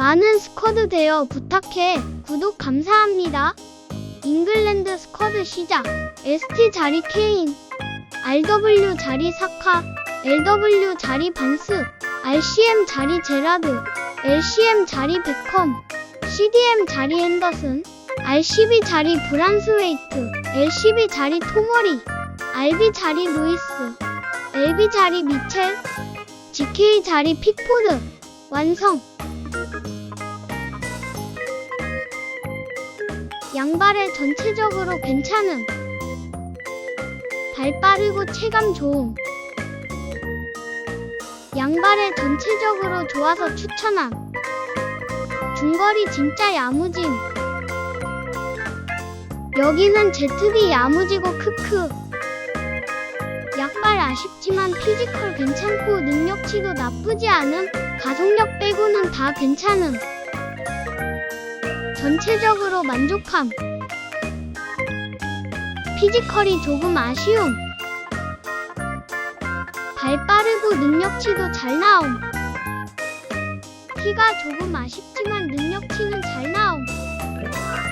많은 스쿼드 되어 부탁해. 구독 감사합니다. 잉글랜드 스쿼드 시작. ST 자리 케인. RW 자리 사카. LW 자리 반스. RCM 자리 제라드. LCM 자리 베컴. CDM 자리 핸더슨. RCB 자리 브란스웨이트. LCB 자리 토머리. RB 자리 루이스. LB 자리 미첼. GK 자리 픽포드. 완성. 양발의 전체적으로 괜찮음. 발 빠르고 체감 좋음. 양발의 전체적으로 좋아서 추천함. 중거리 진짜 야무짐. 여기는 ZD 야무지고 크크. 약발 아쉽지만 피지컬 괜찮고 능력치도 나쁘지 않음. 가속력 빼고는 다 괜찮음. 전체적으로 만족함. 피지컬이 조금 아쉬움. 발 빠르고 능력치도 잘 나옴. 키가 조금 아쉽지만 능력치는.